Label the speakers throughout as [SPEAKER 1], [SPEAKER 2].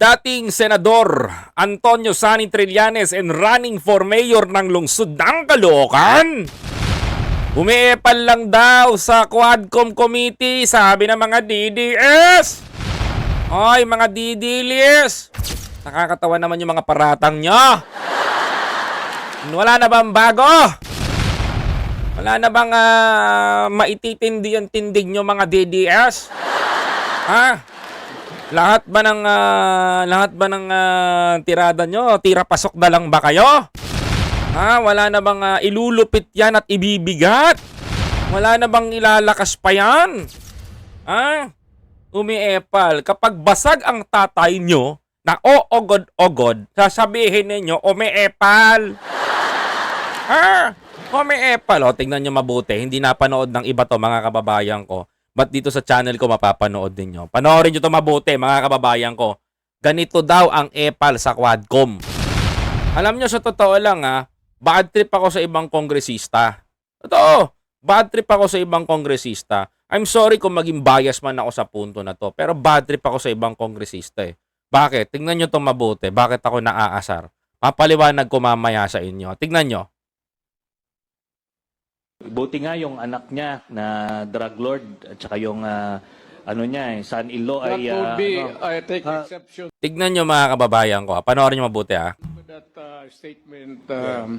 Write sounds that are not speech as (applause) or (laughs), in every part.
[SPEAKER 1] dating Senador Antonio Sani Trillanes and running for mayor ng lungsod ng Caloocan. Umiepal lang daw sa Quadcom Committee, sabi ng mga DDS. Ay, mga DDLS. Nakakatawa naman yung mga paratang nyo. Wala na bang bago? Wala na bang ah, maititindi ang tindig nyo mga DDS? Ha? Lahat ba ng ah, lahat ba ng ah, tirada nyo? Tira pasok na lang ba kayo? Ha? Wala na bang ah, ilulupit yan at ibibigat? Wala na bang ilalakas pa yan? Ha? Umiepal. Kapag basag ang tatay nyo na o-ogod-ogod, sasabihin ninyo, umiepal. Ha? Umiepal. O, tingnan nyo mabuti. Hindi napanood ng iba to, mga kababayan ko. Ba't dito sa channel ko mapapanood din nyo? Panoorin nyo to mabuti, mga kababayan ko. Ganito daw ang epal sa Quadcom. Alam nyo, sa totoo lang ha, bad trip ako sa ibang kongresista. Totoo, bad trip ako sa ibang kongresista. I'm sorry kung maging bias man ako sa punto na to, pero bad trip ako sa ibang kongresista eh. Bakit? Tingnan nyo to mabuti. Bakit ako naaasar? Papaliwanag ko mamaya sa inyo. Tingnan nyo.
[SPEAKER 2] Buti nga yung anak niya na drug lord at saka yung ah, ano niya eh, son-in-law
[SPEAKER 3] That
[SPEAKER 2] ay
[SPEAKER 3] would
[SPEAKER 2] ah,
[SPEAKER 3] be,
[SPEAKER 2] ano,
[SPEAKER 3] I take exception
[SPEAKER 1] Tignan nyo mga kababayan ko. ha. Panoorin nyo mabuti ha.
[SPEAKER 3] to that uh, statement, um,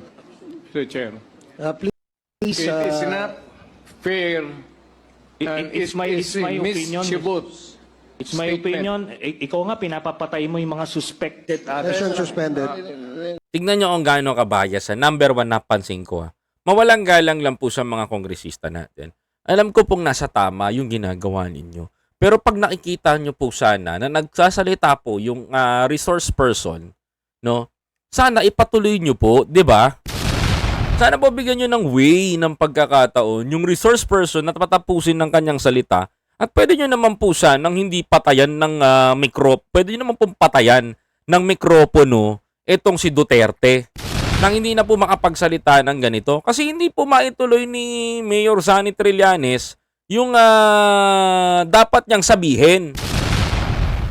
[SPEAKER 3] Mr. Chair.
[SPEAKER 4] Uh, please,
[SPEAKER 3] It is
[SPEAKER 4] uh,
[SPEAKER 3] not fair
[SPEAKER 2] It-
[SPEAKER 3] and
[SPEAKER 2] it- it's
[SPEAKER 3] it
[SPEAKER 2] my- it's my opinion.
[SPEAKER 3] Chibut's
[SPEAKER 2] it's my
[SPEAKER 3] statement.
[SPEAKER 2] opinion, I- ikaw nga pinapapatay mo yung mga suspected
[SPEAKER 4] session suspended.
[SPEAKER 1] Tignan nyo kung gaano kabayas. ha. Number one, napansin ko. Ha. Mawalang galang lang po sa mga kongresista natin. Alam ko pong nasa tama yung ginagawa ninyo. Pero pag nakikita nyo po sana na nagsasalita po yung ah, resource person, no? Sana ipatuloy nyo po, 'di ba? Sana po bigyan nyo ng way ng pagkakataon yung resource person na patapusin ng kanyang salita at pwede nyo naman po siya nang hindi patayan ng ah, mikro, pwede nyo naman pong patayan ng mikropono etong si Duterte nang hindi na po makapagsalita ng ganito kasi hindi po maituloy ni Mayor Sani Trillanes yung ah, dapat niyang sabihin.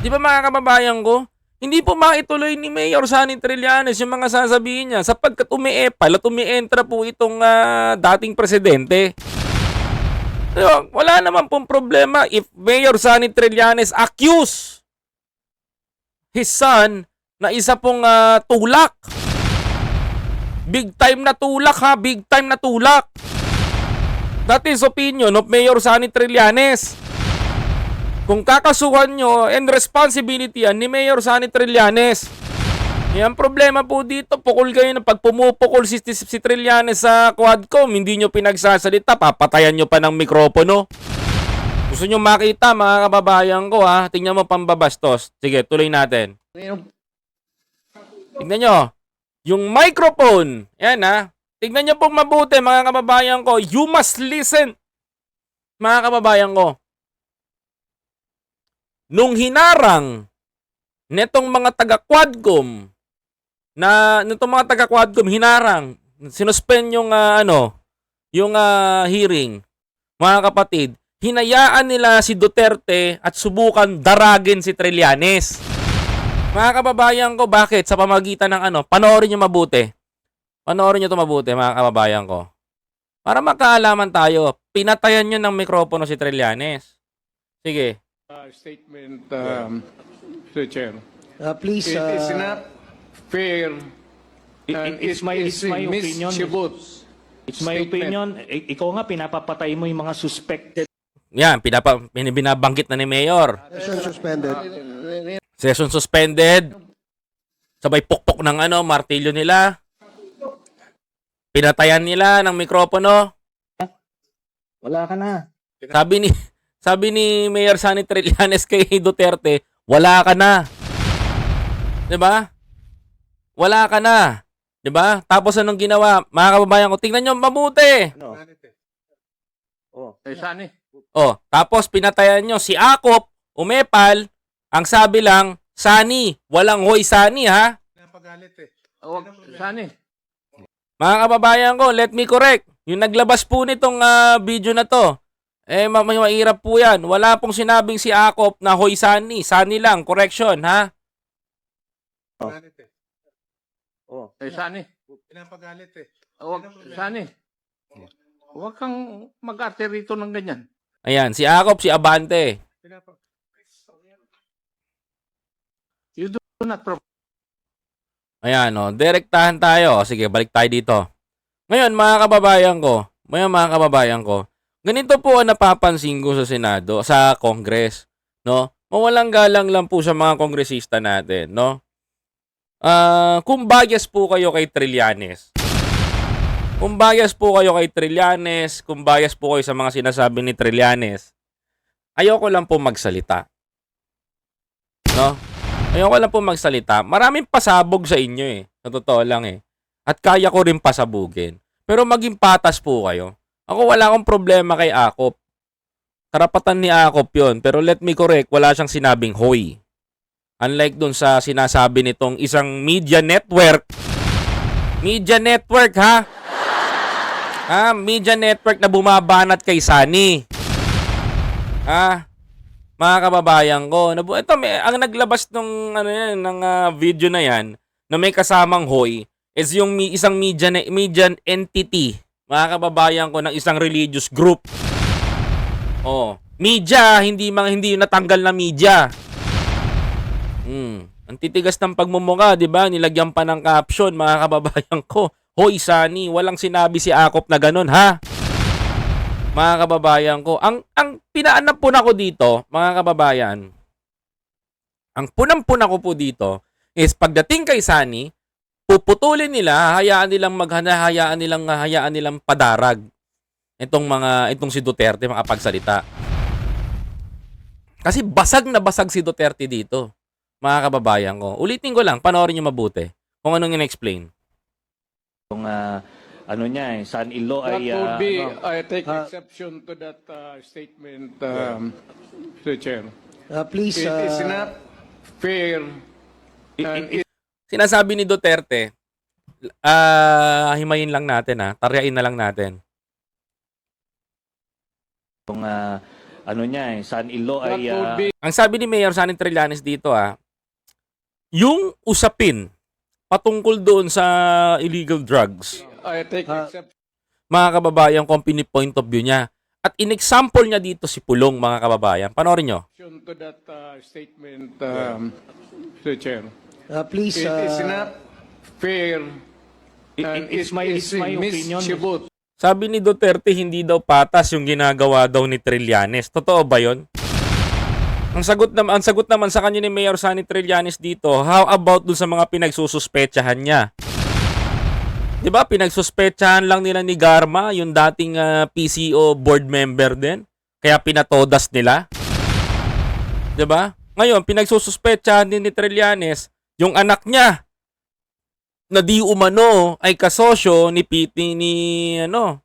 [SPEAKER 1] Di ba mga kababayan ko? Hindi po maituloy ni Mayor Sani Trillanes yung mga sasabihin niya sapagkat umiepal at umientra po itong ah, dating presidente. Diba? Wala naman pong problema if Mayor Sani Trillanes accuse his son na isa pong ah, tulak. Big time na tulak ha, big time na tulak. That is opinion of Mayor Sani Trillanes. Kung kakasuhan nyo, and responsibility yan ni Mayor Sani Trillanes. Yan problema po dito, pukol kayo na pag pumupukol si, si, si Trillanes sa Quadcom, hindi nyo pinagsasalita, papatayan nyo pa ng mikropono. Gusto nyo makita mga kababayan ko ha, tingnan mo pambabastos. Sige, tuloy natin. Tingnan nyo. Yung microphone. Yan ha. Tingnan nyo pong mabuti mga kababayan ko. You must listen. Mga kababayan ko. Nung hinarang netong mga taga-quadcom na nitong mga taga-quadcom hinarang sinuspend yung ah, ano yung ah, hearing mga kapatid hinayaan nila si Duterte at subukan daragin si Trillanes mga kababayan ko, bakit? Sa pamagitan ng ano? Panoorin nyo mabuti. Panoorin nyo to mabuti, mga kababayan ko. Para makaalaman tayo, pinatayan nyo ng mikropono si Trillanes. Sige.
[SPEAKER 3] Uh, statement, um, Mr. Chair.
[SPEAKER 4] uh, please,
[SPEAKER 3] It is
[SPEAKER 4] uh,
[SPEAKER 3] not fair
[SPEAKER 2] It-
[SPEAKER 3] and
[SPEAKER 2] it- it's
[SPEAKER 3] it
[SPEAKER 2] my- it's my opinion.
[SPEAKER 3] Chibut's
[SPEAKER 2] It's my
[SPEAKER 3] statement.
[SPEAKER 2] opinion, I- ikaw nga pinapapatay mo yung mga suspected
[SPEAKER 1] Yan, pinapa, bin- binabanggit na ni Mayor.
[SPEAKER 4] session suspended.
[SPEAKER 1] Session suspended. Sabay pukpok ng ano, martilyo nila. Pinatayan nila ng mikropono.
[SPEAKER 2] Wala ka na.
[SPEAKER 1] Sabi ni (laughs) sabi ni Mayor Sani Trillanes kay Duterte, wala ka na. 'Di ba? Wala ka na. 'Di ba? Tapos anong ginawa? Mga kababayan ko, tingnan niyo mabuti.
[SPEAKER 2] Ano? Oh.
[SPEAKER 3] Eh, Sani.
[SPEAKER 1] Oh, tapos pinatayan niyo si Akop, umepal, ang sabi lang, Sani, walang hoy Sani ha.
[SPEAKER 3] Oh, Sani.
[SPEAKER 1] Mga kababayan ko, let me correct. Yung naglabas po nitong ah, video na to, eh ma- may mahirap po yan. Wala pong sinabing si Akop na hoy Sani. Sani lang, correction ha.
[SPEAKER 3] Eh.
[SPEAKER 2] Oh.
[SPEAKER 3] Eh, Sani. Pinapagalit eh. Huwag, Sani. Huwag kang mag-arte rito ng ganyan.
[SPEAKER 1] Ayan, si Akop, si Abante.
[SPEAKER 3] Pinapa...
[SPEAKER 2] Not provoke.
[SPEAKER 1] Ayan, o. Direktahan tayo. Sige, balik tayo dito. Ngayon, mga kababayan ko, ngayon mga kababayan ko, ganito po ang napapansin ko sa Senado, sa Congress, no? Mawalang galang lang po sa mga kongresista natin, no? Ah, kung bias po kayo kay Trillanes, kung bias po kayo kay Trillanes, kung bias po kayo sa mga sinasabi ni Trillanes, ayoko lang po magsalita. No? Ayoko lang po magsalita. Maraming pasabog sa inyo eh. Sa totoo lang eh. At kaya ko rin pasabugin. Pero maging patas po kayo. Ako wala akong problema kay Akop. Karapatan ni Akop yon Pero let me correct, wala siyang sinabing hoy. Unlike dun sa sinasabi nitong isang media network. Media network ha? Ha? Media network na bumabanat kay Sunny. Ha? Mga kababayan ko. Nabu ito may ang naglabas ng ano yan ng ah, video na yan na may kasamang hoy is yung mi- isang media na, media entity mga kababayan ko ng isang religious group. Oh, media hindi mga hindi natanggal na media. Hmm, ang titigas ng pagmumuka, 'di ba? Nilagyan pa ng caption mga kababayan ko. Hoy Sani, walang sinabi si Akop na ganun ha mga kababayan ko. Ang ang pinaanampun ako dito, mga kababayan, ang punampun ako po dito is pagdating kay Sani, puputulin nila, hayaan nilang maghahayaan nilang hayaan nilang padarag itong mga itong si Duterte makapagsalita. Kasi basag na basag si Duterte dito, mga kababayan ko. Ulitin ko lang, panoorin niyo mabuti kung anong in-explain.
[SPEAKER 2] Yung ah, ano niya eh, son-in-law
[SPEAKER 3] That
[SPEAKER 2] ay
[SPEAKER 3] would
[SPEAKER 2] ah,
[SPEAKER 3] be,
[SPEAKER 2] ano,
[SPEAKER 3] I take
[SPEAKER 4] Ah.
[SPEAKER 3] exception to that uh, statement, um, Mr. Chair.
[SPEAKER 4] Uh, please,
[SPEAKER 3] It is
[SPEAKER 4] uh,
[SPEAKER 3] not fair and it
[SPEAKER 1] Sinasabi ni Duterte, ah himayin lang natin ha, taryain na lang natin.
[SPEAKER 2] yung ah, ano niya eh, son-in-law
[SPEAKER 3] that
[SPEAKER 2] ay
[SPEAKER 3] would
[SPEAKER 2] ah,
[SPEAKER 3] be
[SPEAKER 1] Ang sabi ni Mayor Sanin Trillanes dito ah, yung usapin patungkol doon sa illegal drugs,
[SPEAKER 3] I take exception
[SPEAKER 1] mga kababayan, company point of view niya. At in-example niya dito si Pulong, mga kababayan. Panoorin nyo.
[SPEAKER 3] to that uh, statement, um, Mr. Chair.
[SPEAKER 4] uh, please,
[SPEAKER 3] It is
[SPEAKER 4] uh,
[SPEAKER 3] not fair
[SPEAKER 2] it-
[SPEAKER 3] and
[SPEAKER 2] it- it's
[SPEAKER 3] it
[SPEAKER 2] my
[SPEAKER 3] is
[SPEAKER 2] it's my opinion.
[SPEAKER 1] Sabi ni Duterte, hindi daw patas yung ginagawa daw ni Trillanes. Totoo ba yon? Ang sagot naman, ang sagot naman sa kanya ni Mayor Sani Trillanes dito, how about dun sa mga pinagsususpetsahan niya? 'Di ba? Pinagsuspetsahan lang nila ni Garma, yung dating ah, PCO board member din. Kaya pinatodas nila. 'Di ba? Ngayon, pinagsususpetsahan din ni Trillanes yung anak niya na di umano ay kasosyo ni Piti ni ano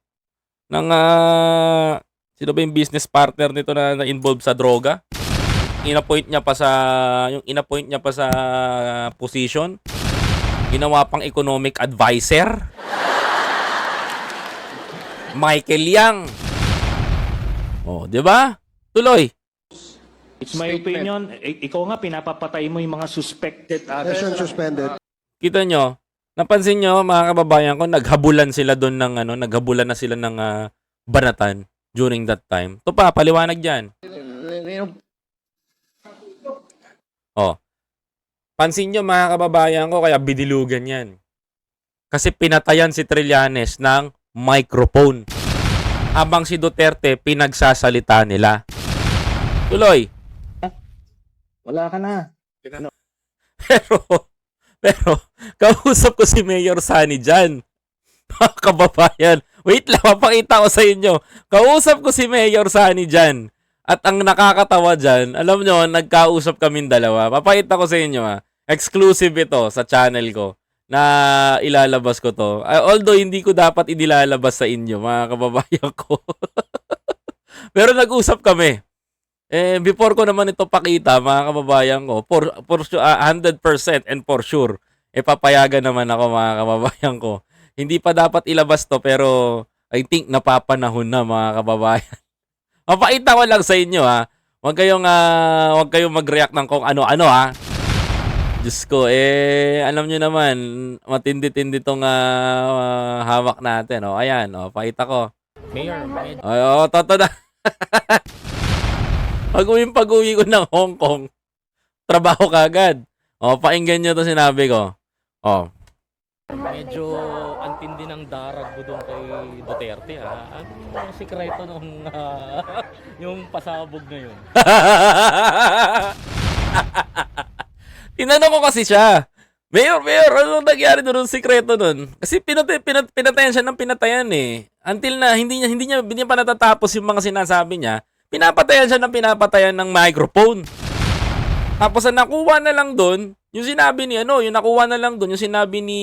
[SPEAKER 1] ng ah, sino ba yung business partner nito na, na involved sa droga? Inappoint niya pa sa yung inappoint niya pa sa position. Ginawa pang economic advisor. Michael Yang. Oh, 'di ba? Tuloy.
[SPEAKER 2] it's my
[SPEAKER 3] statement.
[SPEAKER 2] opinion, I- ikaw nga pinapapatay mo yung mga suspected others.
[SPEAKER 4] session suspended.
[SPEAKER 1] Kita nyo, napansin nyo mga kababayan ko, naghabulan sila doon ng ano, naghabulan na sila ng ah, banatan during that time. Ito pa, paliwanag dyan. Oh. Pansin nyo mga kababayan ko, kaya bidilugan yan. Kasi pinatayan si Trillanes ng microphone. Habang si Duterte pinagsasalita nila. Tuloy.
[SPEAKER 2] Wala ka na. (laughs)
[SPEAKER 1] Pero, pero, kausap ko si Mayor Sunny dyan. (laughs) Mga kababayan. Wait lang, mapakita ko sa inyo. Kausap ko si Mayor Sunny dyan. At ang nakakatawa dyan, alam nyo, nagkausap kaming dalawa. Papakita ko sa inyo ha. Exclusive ito sa channel ko na ilalabas ko to. Ah, although hindi ko dapat inilalabas sa inyo, mga kababayan ko. (laughs) Pero nag-usap kami. Eh, before ko naman ito pakita, mga kababayan ko, for, for su- ah, 100% and for sure, eh, papayagan naman ako, mga kababayan ko. Hindi pa dapat ilabas to, pero I think napapanahon na, mga kababayan. Mapakita ko lang sa inyo, ha. Huwag kayong, ah, huwag kayong mag-react ng kung ano-ano, ha. Diyos ko, eh, alam nyo naman, matindi-tindi tong ah, hawak natin. Oh. Ayan, oh, pakita ko.
[SPEAKER 5] Mayor, med-
[SPEAKER 1] Ay, oh, toto na. (laughs) Pag-uwi pag-uwi ko ng Hong Kong, trabaho kagad. Oh, pakinggan nyo to sinabi ko. Oh.
[SPEAKER 5] medyo antindi ng darag mo doon kay Duterte ha. Ano yung sikreto nung (laughs) ah, yung pasabog na yun? (laughs)
[SPEAKER 1] Tinanong ko kasi siya. Mayor, Mayor, ano nangyari doon? Sikreto doon? Kasi pinatay, pinat, pinatayan siya ng pinatayan eh. Until na, hindi niya, hindi niya, hindi niya pa natatapos yung mga sinasabi niya. Pinapatayan siya ng pinapatayan ng microphone. Tapos ang nakuha na lang doon, yung sinabi ni ano, yung nakuha na lang doon, yung sinabi ni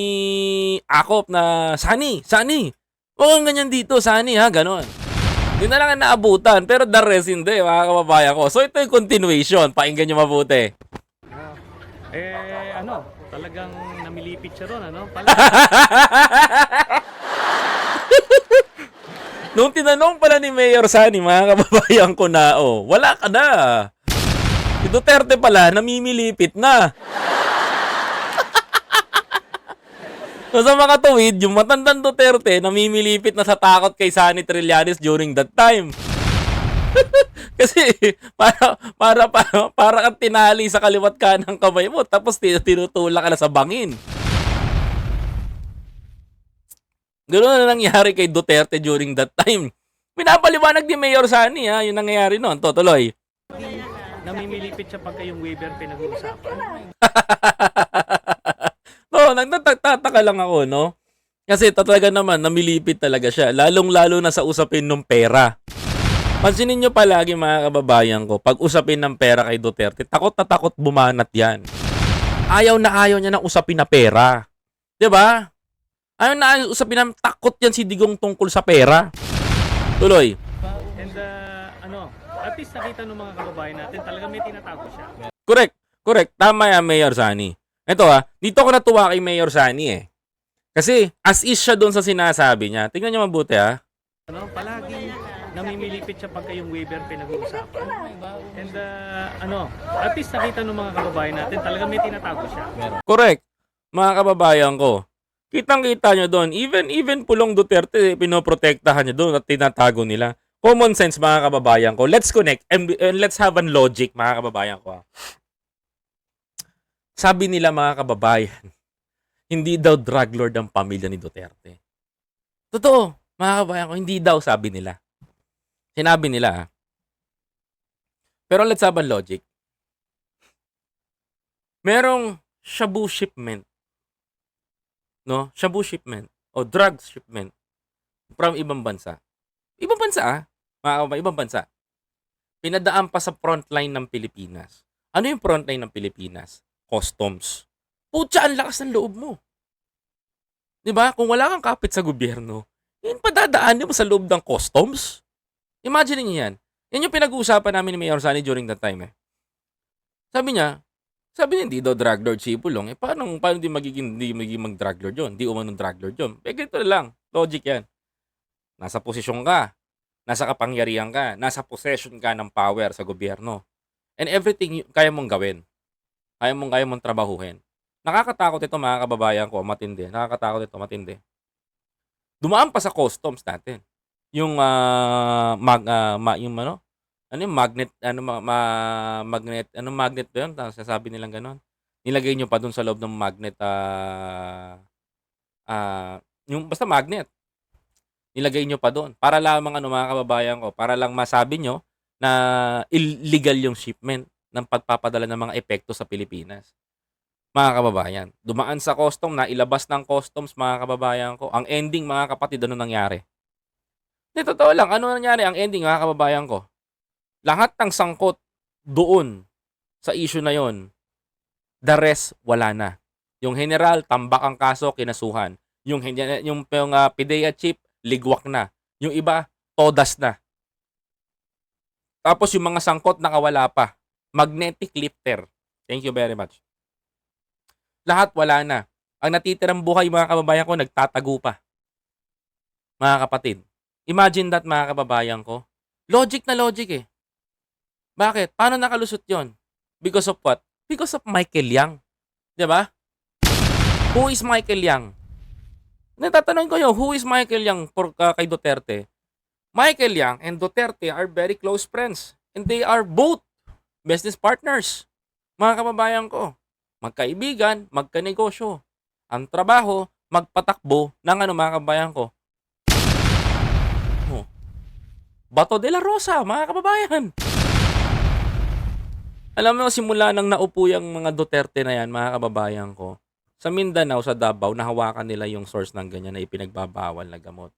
[SPEAKER 1] Akop na, Sani, Sani, huwag kang ganyan dito, Sani ha, ganon. Yun na lang ang naabutan, pero the rest hindi, mga kababayan ko. So ito yung continuation, pakinggan nyo mabuti.
[SPEAKER 5] Eh ano, talagang namilipit siya doon ano? Pala, (laughs)
[SPEAKER 1] Nung tinanong pala ni Mayor Sani, mga kababayan ko na, oh, wala ka na. Si Duterte pala, namimilipit na. So sa mga tuwid, yung matandang Duterte, namimilipit na sa takot kay Sani Trillanes during that time. (laughs) Kasi para para para para kang tinali sa kaliwat ka ng kamay mo tapos tin- tinutulak ka na sa bangin. Ganoon na nangyari kay Duterte during that time. Pinapaliwanag ni Mayor Sani ha, yung nangyayari noon. Tutuloy.
[SPEAKER 5] namimilipit siya pagka yung waiver pinag-uusapan. (laughs)
[SPEAKER 1] no, nagtataka lang ako, no? Kasi talaga naman, namilipit talaga siya. Lalong-lalo na sa usapin ng pera. Pansinin nyo palagi mga kababayan ko, pag usapin ng pera kay Duterte, takot na takot bumanat yan. Ayaw na ayaw niya ng usapin na pera. 'Di ba? Ayaw na ayaw usapin na takot yan si Digong tungkol sa pera. Tuloy.
[SPEAKER 5] And uh, ano, at least nakita ng mga kababayan natin, talaga may tinatago siya.
[SPEAKER 1] Correct. Correct. Tama yan, Mayor Sani. Ito ha, dito ako natuwa kay Mayor Sani eh. Kasi as is siya doon sa sinasabi niya. Tingnan niyo mabuti ha.
[SPEAKER 5] Ano, palagi namimilipit siya pagka yung waiver pinag-uusapan. And uh, ano, at least nakita ng mga kababayan natin, talaga may tinatago siya.
[SPEAKER 1] Correct. Mga kababayan ko. Kitang-kita nyo doon. Even, even Pulong Duterte, pinoprotektahan nyo doon at tinatago nila. Common sense, mga kababayan ko. Let's connect and, and let's have an logic, mga kababayan ko. Sabi nila, mga kababayan, hindi daw drug lord ang pamilya ni Duterte. Totoo, mga kababayan ko, hindi daw sabi nila. Sinabi nila, ha. Pero let's have a logic. Merong shabu shipment. No? Shabu shipment o drugs shipment from ibang bansa. Ibang bansa ah. Mga kababayan, ibang bansa. Pinadaan pa sa frontline ng Pilipinas. Ano yung frontline ng Pilipinas? Customs. Putya, ang lakas ng loob mo. 'Di ba? Kung wala kang kapit sa gobyerno, yun padadaan mo sa loob ng customs. Imagine niyo yan. Yan yung pinag-uusapan namin ni Mayor Sani during that time eh. Sabi niya, sabi niya, hindi daw drug lord si Pulong. Eh, paano, paano di magiging, di magiging mag-drug lord yun? Di umanong drug lord yun. Eh, ganito lang. Logic yan. Nasa posisyon ka. Nasa kapangyarihan ka. Nasa possession ka ng power sa gobyerno. And everything kaya mong gawin. Kaya mong, kaya mong trabahuhin. Nakakatakot ito mga kababayan ko, matindi. Nakakatakot ito, matindi. Dumaan pa sa customs natin. Yung, ah, mag, ah, ma, yung ano, ano yung magnet, ano, ma, ma- magnet, ano magnet ba yun? Sasabi nilang ganon. Nilagay nyo pa dun sa loob ng magnet, ah, ah, yung, basta magnet. Nilagay nyo pa doon. Para lamang, ano, mga kababayan ko, para lang masabi nyo na illegal yung shipment ng pagpapadala ng mga epekto sa Pilipinas. Mga kababayan, dumaan sa custom na ilabas ng customs mga kababayan ko. Ang ending mga kapatid, ano nangyari? Hindi, totoo lang. Ano nangyari? Ang ending mga kababayan ko. Lahat ng sangkot doon sa issue na yon, the rest, wala na. Yung general, tambak ang kaso, kinasuhan. Yung, yung, yung uh, PIDEA chip, ligwak na. Yung iba, todas na. Tapos yung mga sangkot nakawala pa. Magnetic lifter. Thank you very much. Lahat wala na. Ang natitirang buhay mga kababayan ko, nagtatago pa. Mga kapatid. Imagine that mga kababayan ko. Logic na logic eh. Bakit? Paano nakalusot yon? Because of what? Because of Michael Yang. ba? Who is Michael Yang? Natatanong ko yun, who is Michael Yang for, uh, kay Duterte? Michael Yang and Duterte are very close friends. And they are both business partners. Mga kababayan ko, magkaibigan, magkanegosyo. Ang trabaho, magpatakbo ng ano mga kababayan ko. Oh. Bato de la Rosa, mga kababayan. Alam mo, simula nang naupo yung mga Duterte na yan, mga kababayan ko, sa Mindanao, sa Davao, nahawakan nila yung source ng ganyan na ipinagbabawal na gamot.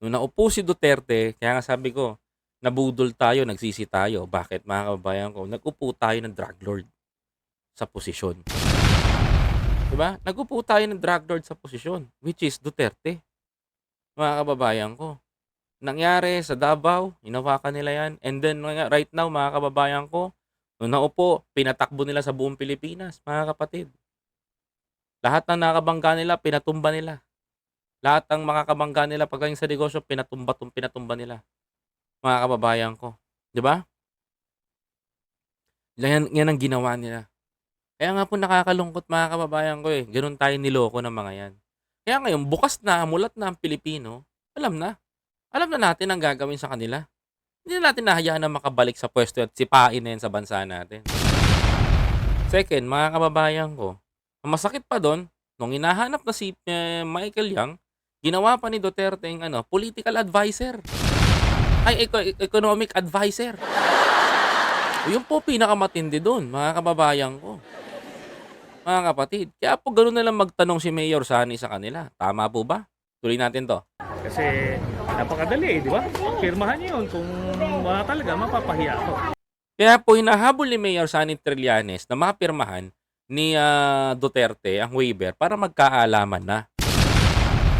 [SPEAKER 1] Nung naupo si Duterte, kaya nga sabi ko, nabudol tayo, nagsisi tayo. Bakit mga kababayan ko? Nag-upo tayo ng drug lord sa posisyon. Diba? Nag-upo tayo ng drug lord sa posisyon, which is Duterte. Mga kababayan ko. Nangyari sa Davao, inawakan nila yan. And then mga- right now, mga kababayan ko, nung naupo, pinatakbo nila sa buong Pilipinas, mga kapatid. Lahat ng nakabangga nila, pinatumba nila. Lahat ng makakabangga nila pagdating sa negosyo, pinatumba, tum, pinatumba nila. Mga kababayan ko. Di ba? Yan, yan ang ginawa nila. Kaya nga po nakakalungkot mga kababayan ko eh. Ganun tayo niloko ng mga yan. Kaya ngayon, bukas na, mulat na ang Pilipino, alam na. Alam na natin ang gagawin sa kanila. Hindi na natin nahayaan na makabalik sa pwesto at sipain na yan sa bansa natin. Second, mga kababayan ko, ang masakit pa doon, nung hinahanap na si eh, Michael Yang, ginawa pa ni Duterte yung ano, political advisor. Ay, eco- economic advisor. Yun po pinakamatindi doon, mga kababayan ko. Mga kapatid. Kaya po ganoon na lang magtanong si Mayor Sani sa kanila. Tama po ba? Tuloy natin to.
[SPEAKER 5] Kasi napakadali, di ba? Pirmahan niyo yun. Kung wala talaga, mapapahiya ako.
[SPEAKER 1] Kaya po hinahabol ni Mayor Sani Trillanes na mapirmahan ni ah, Duterte ang waiver para magkaalaman na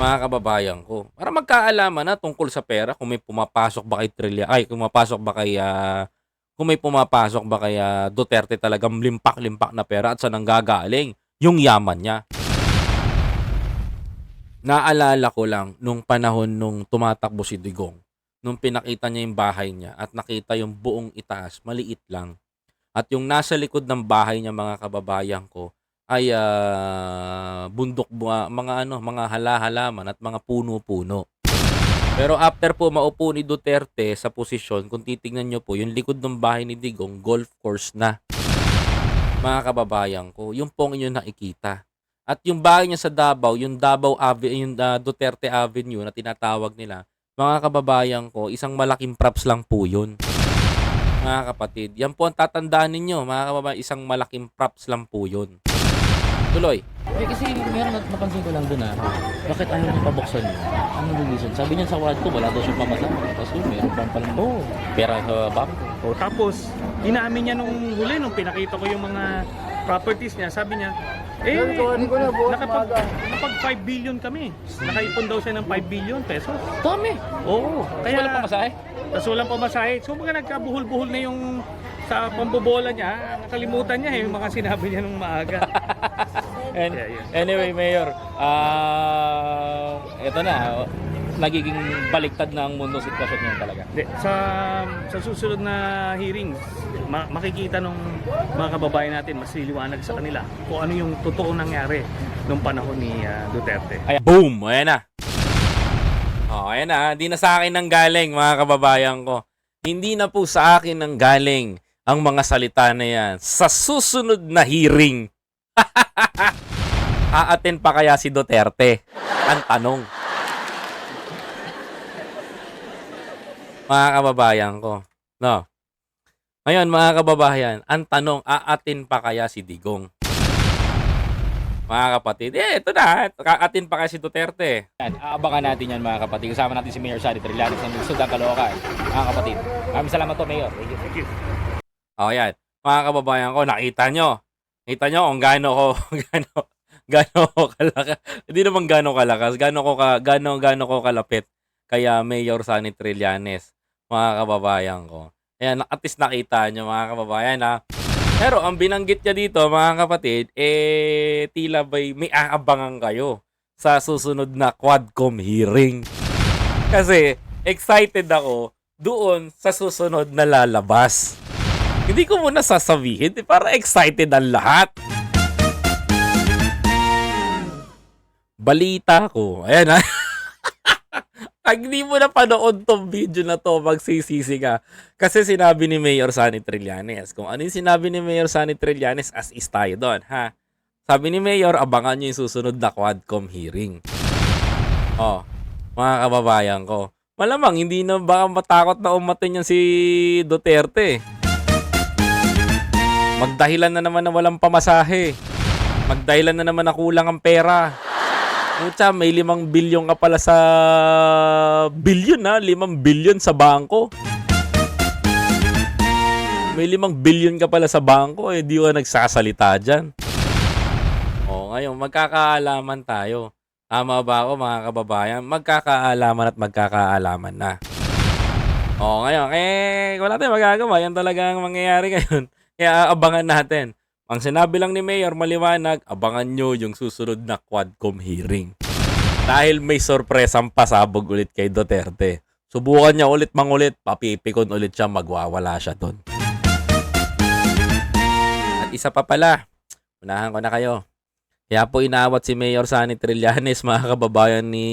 [SPEAKER 1] mga kababayan ko. Para magkaalaman na tungkol sa pera kung may pumapasok ba kay Trillia ay kung mapasok ba kay ah, kung may pumapasok ba kay ah, Duterte talagang limpak-limpak na pera at saan ang gagaling yung yaman niya. Naalala ko lang nung panahon nung tumatakbo si Digong nung pinakita niya yung bahay niya at nakita yung buong itaas, maliit lang. At yung nasa likod ng bahay niya mga kababayan ko ay ah, bundok bunga, mga ano, mga hala-halaman at mga puno-puno. Pero after po maupo ni Duterte sa posisyon, kung titingnan nyo po, yung likod ng bahay ni Digong, golf course na. Mga kababayan ko, yung pong inyo nakikita. At yung bahay niya sa Davao, yung Davao Avenue, yung ah, Duterte Avenue na tinatawag nila, mga kababayan ko, isang malaking props lang po yun. Mga kapatid, yan po ang tatandaan ninyo, mga kababayan, isang malaking props lang po yun. Tuloy.
[SPEAKER 6] Eh, kasi meron at napansin ko lang doon na bakit ayaw niya pabuksan yun? Ano yung reason? Sabi niya sa wad ko, wala daw siya pamasama. Tapos yun, meron pa palang
[SPEAKER 5] Oo.
[SPEAKER 6] pera sa bangko.
[SPEAKER 5] O, tapos, inamin niya nung huli, nung pinakita ko yung mga properties niya, sabi niya, eh, nakapag, nakapag 5 billion kami. Nakaipon daw siya ng 5 billion pesos.
[SPEAKER 6] Dami!
[SPEAKER 5] Oo.
[SPEAKER 6] Kaya
[SPEAKER 5] Kaya,
[SPEAKER 6] wala pamasahe?
[SPEAKER 5] Tapos walang pamasahe. So mga nagkabuhol-buhol na yung sa pambobola niya, nakalimutan niya eh, yung mga sinabi niya nung maaga. (laughs)
[SPEAKER 6] And,
[SPEAKER 5] Yeah, yeah.
[SPEAKER 6] Anyway, Mayor, ah ito na, nagiging baliktad na ang mundo sitwasyon niya talaga.
[SPEAKER 5] Hindi, sa sa susunod na hearings, ma- makikita nung mga kababayan natin mas liliwanag sa kanila kung ano yung totoo nangyari nung panahon ni ah, Duterte.
[SPEAKER 1] Boom! Ayan na. Oh, ayan na. Hindi na sa akin nang galing, mga kababayan ko. Hindi na po sa akin nang galing ang mga salita na yan. Sa susunod na hearing, (laughs) aaten pa kaya si Duterte? Ang tanong. Mga kababayan ko. No. Ngayon, mga kababayan, ang tanong, aatin pa kaya si Digong? Mga kapatid, eh, ito na. Kaatin pa kaya si Duterte.
[SPEAKER 6] Yan, aabangan natin yan mga kapatid. Kasama natin si Mayor Sadi Trillanes ng Lungsod ng Caloocan. Mga kapatid, maraming salamat po, Mayor. Thank you.
[SPEAKER 5] Thank you.
[SPEAKER 1] O yan, mga kababayan ko, nakita nyo. Nakita nyo kung gaano ko, (laughs) gaano, gaano ko (laughs) kalakas. Hindi naman gaano kalakas, gaano ko, ka, gaano, gaano ko kalapit. Kaya Mayor Sunny Trillanes, mga kababayan ko. Ayan, at least nakita nyo mga kababayan ha. Pero ang binanggit niya dito mga kapatid, eh tila ba'y may aabangan kayo sa susunod na Quadcom hearing. Kasi excited ako doon sa susunod na lalabas. Hindi ko muna sasabihin, para excited ang lahat. Balita ko. Ayan ha. (laughs) Pag di mo na panood tong video na to, magsisisi ka. Kasi sinabi ni Mayor Sani Trillanes. Kung ano yung sinabi ni Mayor Sani Trillanes, as is tayo doon, ha? Sabi ni Mayor, abangan nyo yung susunod na Quadcom hearing. Oh, mga kababayan ko. Malamang, hindi na baka matakot na umatin yan si Duterte. Magdahilan na naman na walang pamasahe. Magdahilan na naman na kulang ang pera. Pucha, may limang bilyon ka pala sa... Bilyon ha? Limang bilyon sa bangko. May limang bilyon ka pala sa bangko, eh di ka nagsasalita dyan. O, ngayon, magkakaalaman tayo. Tama ba ako mga kababayan? Magkakaalaman at magkakaalaman na. O, ngayon, eh, wala tayong magagawa. Yan talaga ang mangyayari (laughs) ngayon. Kaya abangan natin. Ang sinabi lang ni Mayor, maliwanag, abangan nyo yung susunod na Quadcom hearing. Dahil may sorpresang pasabog ulit kay Duterte. Subukan niya ulit mangulit, papipikon ulit siya, magwawala siya doon. At isa pa pala, unahan ko na kayo. Kaya po inawat si Mayor Sani Trillanes, (laughs) mga kababayan ni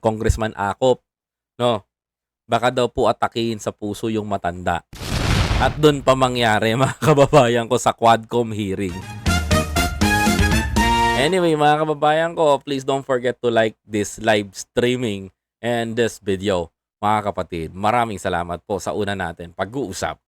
[SPEAKER 1] Congressman Akop. No? Baka daw po atakihin sa puso yung matanda. At doon pa mangyari, (laughs) mga kababayan ko, sa Quadcom hearing. Anyway, mga kababayan ko, please don't forget to like this live streaming and this video. Mga kapatid, maraming salamat po sa una natin pag-uusap